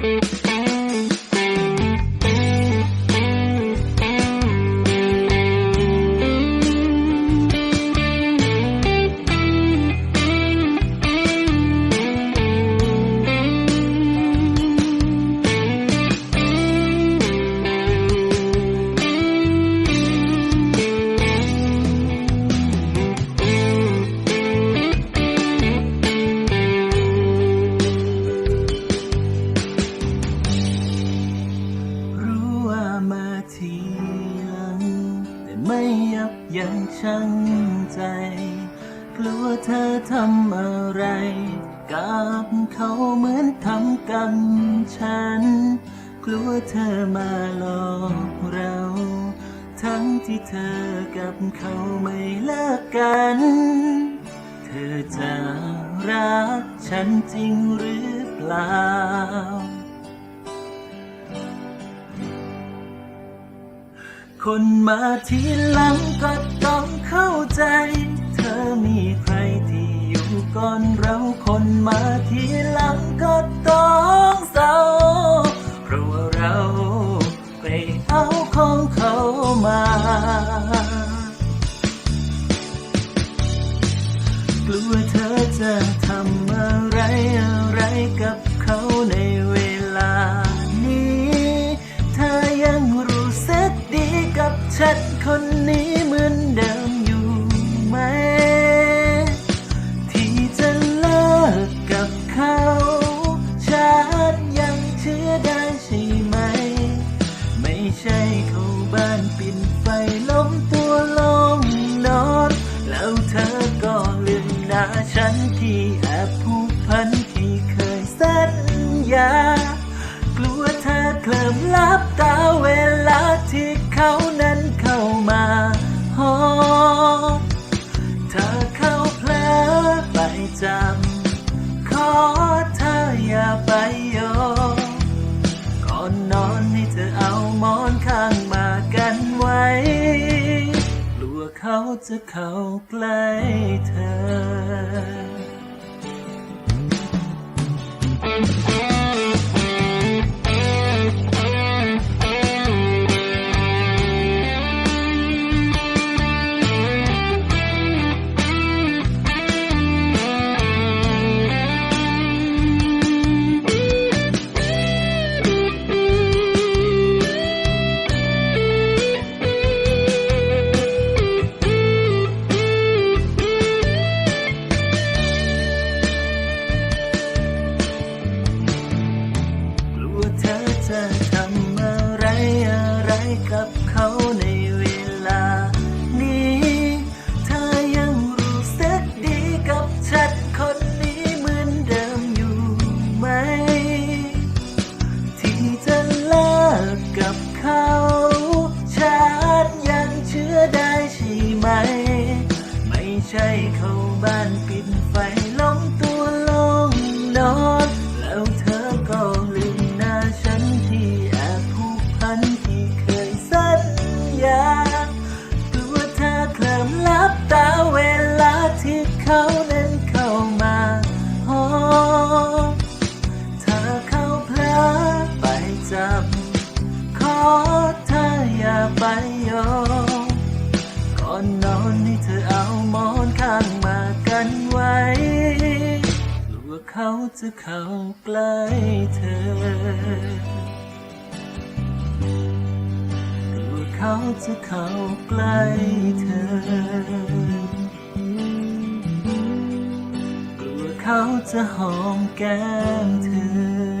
Mm-hmm. ชั่งใจ กลัวเธอทำอะไร กับเขาเหมือนทำกับฉัน กลัวเธอมาหลอกเรา ทั้งที่เธอกับเขาไม่เลิกกัน เธอจะรักฉันจริงหรือเปล่าคนมาทีหลังก็ เข้าใจ เธอมีใครที่อยู่ก่อนเราคนมาทีหลังก็ต้องเศร้าเพราะว่าเราไปเอาของเขามากลัวเธอจะทำอะไรอะไรกับเขาในเวลานี้ เธอยังรู้สึกดีกับฉันคนนี้เหมือนเดิม ฉันที่แอบผูกพันที่เคยสัญญา กลัวเธอเคลิมลับตาเวลาที่เขานั้นเข้ามาหอมเธอเข้าเพลอไปจำขอเธออย่าไปโยงก่อนนอนให้เธอเอาหมอนข้างมากันไว้ กลัวเขาจะเข้าใกล้เธอ ใช่เข้าบ้านปิดไฟล้มตัวลงนอนแล้วเธอก็ลืมหน้าฉันที่แอบผูกพันที่เคยสัญญากลัวเธอเคลิมลับตาเวลาที่เขานั้นเข้ามาหอมเธอเข้าเพลอไปจับ มากันไว้กลัวเขาจะเข้าใกล้เธอกลัวเขาจะเข้าใกล้เธอกลัวเขาจะหอมแก้มเธอ